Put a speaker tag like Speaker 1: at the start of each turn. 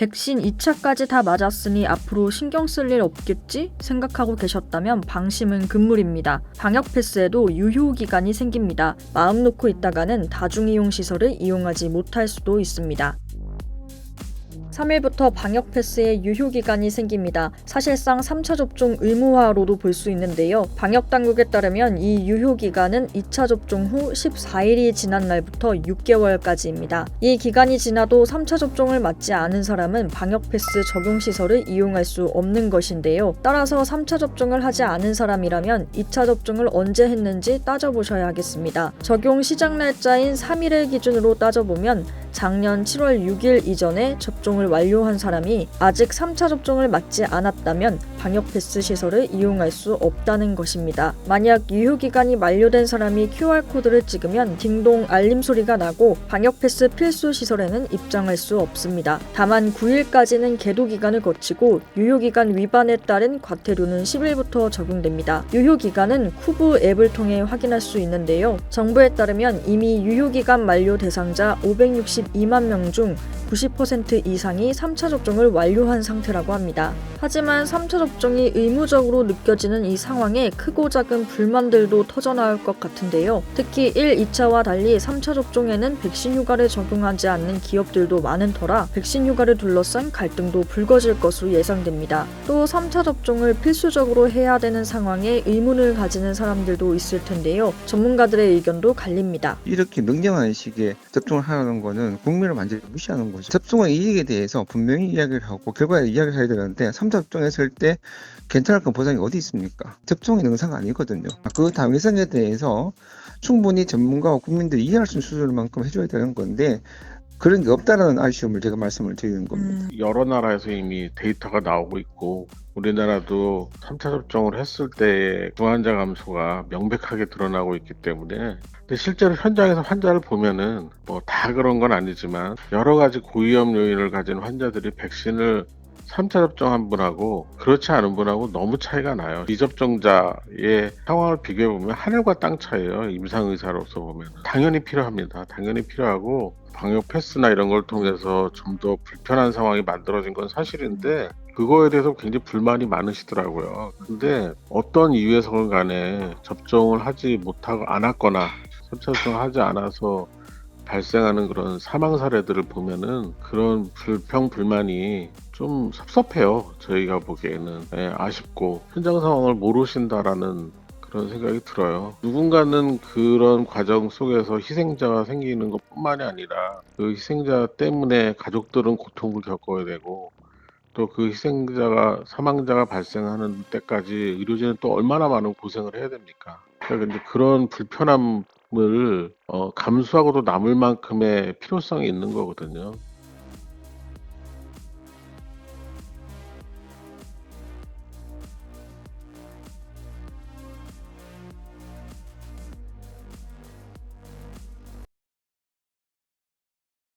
Speaker 1: 백신 2차까지 다 맞았으니 앞으로 신경 쓸 일 없겠지 생각하고 계셨다면 방심은 금물입니다. 방역 패스에도 유효 기간이 생깁니다. 마음 놓고 있다가는 다중이용 시설을 이용하지 못할 수도 있습니다. 3일부터 방역 패스의 유효 기간이 생깁니다. 사실상 3차 접종 의무화로도 볼 수 있는데요. 방역 당국에 따르면 이 유효 기간은 2차 접종 후 14일이 지난 날부터 6개월까지입니다. 이 기간이 지나도 3차 접종을 맞지 않은 사람은 방역 패스 적용 시설을 이용할 수 없는 것인데요. 따라서 3차 접종을 하지 않은 사람이라면 2차 접종을 언제 했는지 따져보셔야 하겠습니다. 적용 시작 날짜인 3일을 기준으로 따져보면 작년 7월 6일 이전에 접종을 완료한 사람이 아직 3차 접종을 맞지 않았다면 방역 패스 시설을 이용할 수 없다는 것입니다. 만약 유효 기간이 만료된 사람이 QR 코드를 찍으면 딩동 알림 소리가 나고 방역 패스 필수 시설에는 입장할 수 없습니다. 다만 9일까지는 계도 기간을 거치고 유효 기간 위반에 따른 과태료는 10일부터 적용됩니다. 유효 기간은 쿠브 앱을 통해 확인할 수 있는데요. 정부에 따르면 이미 유효 기간 만료 대상자 562만 명 중 90% 이상이 3차 접종을 완료한 상태라고 합니다. 하지만 3차 접종이 의무적으로 느껴지는 이 상황에 크고 작은 불만들도 터져나올 것 같은데요. 특히 1, 2차와 달리 3차 접종에는 백신 휴가를 적용하지 않는 기업들도 많은 터라 백신 휴가를 둘러싼 갈등도 불거질 것으로 예상됩니다. 또 3차 접종을 필수적으로 해야 되는 상황에 의문을 가지는 사람들도 있을 텐데요. 전문가들의 의견도 갈립니다.
Speaker 2: 이렇게 능정한 시기에 접종을 하는 거는 국민을 완전히 무시하는 거죠. 접종의 이익에 대해서 분명히 이야기를 하고 결과에 이야기를 해야 되는데 3차 접종했을 때 괜찮을 건 보장이 어디 있습니까? 접종이 능사가 아니거든요. 그 당위성에 대해서 충분히 전문가와 국민들이 이해할 수 있는 수준만큼 해줘야 되는 건데 그런 게 없다는 아쉬움을 제가 말씀을 드리는 겁니다.
Speaker 3: 여러 나라에서 이미 데이터가 나오고 있고 우리나라도 3차 접종을 했을 때의 중환자 감소가 명백하게 드러나고 있기 때문에 근데 실제로 현장에서 환자를 보면은 뭐 다 그런 건 아니지만 여러 가지 고위험 요인을 가진 환자들이 백신을 3차 접종한 분하고 그렇지 않은 분하고 너무 차이가 나요. 미접종자의 상황을 비교해 보면 하늘과 땅 차이예요. 임상 의사로서 보면 당연히 필요합니다. 당연히 필요하고 방역 패스나 이런 걸 통해서 좀 더 불편한 상황이 만들어진 건 사실인데 그거에 대해서 굉장히 불만이 많으시더라고요. 근데 어떤 이유에서건 간에 접종을 하지 못하고 않았거나 3차 접종을 하지 않아서 발생하는 그런 사망 사례들을 보면은 그런 불평 불만이 좀 섭섭해요. 저희가 보기에는 예, 아쉽고 현장 상황을 모르신다라는 그런 생각이 들어요. 누군가는 그런 과정 속에서 희생자가 생기는 것 뿐만이 아니라 그 희생자 때문에 가족들은 고통을 겪어야 되고 또 그 희생자가 사망자가 발생하는 때까지 의료진은 또 얼마나 많은 고생을 해야 됩니까? 그러니까 그런 불편함 을 어, 감수하고도 남을 만큼의 필요성이 있는 거거든요.